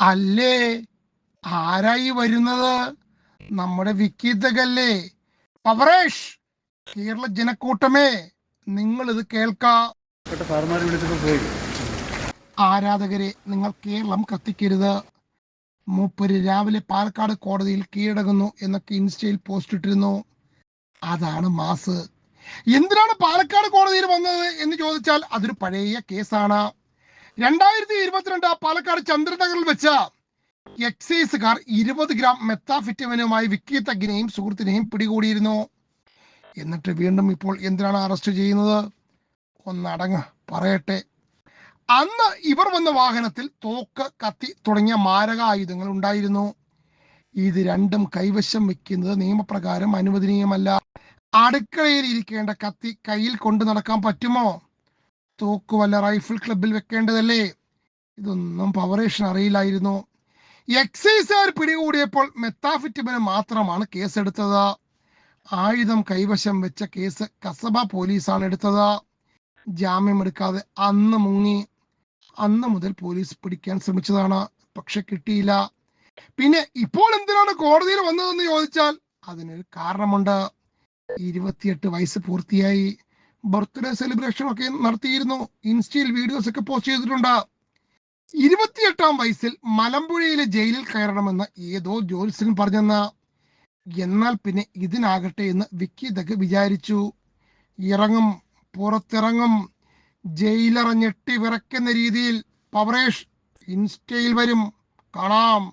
അല്ലേ? ആരായി വരുന്നത്? നമ്മുടെ വിക്കീതകല്ലേ? പവറേഷ് കേരള ജനക്കൂട്ടമേ നിങ്ങൾ ഇത് കേൾക്കാം ആരാധകരെ നിങ്ങൾ കേരളം കത്തിക്കരുത്. മൂപ്പര് രാവിലെ പാലക്കാട് കോടതിയിൽ കീഴടങ്ങുന്നു എന്നൊക്കെ ഇൻസ്റ്റയിൽ പോസ്റ്റ് ഇട്ടിരുന്നു. അതാണ് മാസ്. എന്തിനാണ് പാലക്കാട് കോടതിയിൽ വന്നത് എന്ന് ചോദിച്ചാൽ അതൊരു പഴയ കേസാണ്. രണ്ടായിരത്തി ഇരുപത്തിരണ്ട് പാലക്കാട് ചന്ദ്രനഗറിൽ വെച്ച എക്സൈസുകാർ ഇരുപത് ഗ്രാം മെത്താഫിറ്റമിനുമായി വിക്കി തഗ്ഗിനെയും സുഹൃത്തിനെയും പിടികൂടിയിരുന്നു. എന്നിട്ട് വീണ്ടും ഇപ്പോൾ എന്തിനാണ് അറസ്റ്റ് ചെയ്യുന്നത്? ഒന്നടങ്ങ് പറയട്ടെ. അന്ന് ഇവർ വന്ന വാഹനത്തിൽ തോക്ക് കത്തി തുടങ്ങിയ മാരക ആയുധങ്ങൾ ഉണ്ടായിരുന്നു. ഇത് രണ്ടും കൈവശം വെക്കുന്നത് നിയമപ്രകാരം അനുവദനീയമല്ല. അടുക്കളയിൽ ഇരിക്കേണ്ട കത്തി കയ്യിൽ കൊണ്ടു നടക്കാൻ പറ്റുമോ? തോക്ക് വല്ല റൈഫിൾ ക്ലബിൽ വെക്കേണ്ടതല്ലേ? ഇതൊന്നും പവറേഷൻ അറിയില്ലായിരുന്നു. എക്സൈസുകാർ പിടികൂടിയപ്പോൾ മെത്താഫിറ്റിമിന് മാത്രമാണ് കേസെടുത്തത്. ആയുധം കൈവശം വെച്ച കേസ് കസബ പോലീസാണ് എടുത്തത്. ജാമ്യം എടുക്കാതെ അന്ന് മുങ്ങി. അന്ന് മുതൽ പോലീസ് പിടിക്കാൻ ശ്രമിച്ചതാണ്. പക്ഷെ കിട്ടിയില്ല. പിന്നെ ഇപ്പോൾ എന്തിനാണ് കോടതിയിൽ വന്നതെന്ന് ചോദിച്ചാൽ അതിനൊരു കാരണമുണ്ട്. ഇരുപത്തിയെട്ട് വയസ്സ് പൂർത്തിയായി. ബർത്ത്ഡേ സെലിബ്രേഷൻ ഒക്കെ നടത്തിയിരുന്നു. ഇൻസ്റ്റയിൽ വീഡിയോസ് ഒക്കെ പോസ്റ്റ് ചെയ്തിട്ടുണ്ട്. ഇരുപത്തിയെട്ടാം വയസ്സിൽ മലമ്പുഴയിലെ ജയിലിൽ കയറണമെന്ന് ഏതോ ജ്യോത്സ്യൻ പറഞ്ഞെന്ന്. എന്നാൽ പിന്നെ ഇതിനാകട്ടെ എന്ന് വിക്കി ദഗ് വിചാരിച്ചു. ഇറങ്ങും പുറത്തിറങ്ങും. ജയിലറ ഞെട്ടി വിറയ്ക്കുന്ന രീതിയിൽ പവറേഷ് ഇൻസ്റ്റയിൽ വരും. കാണാം.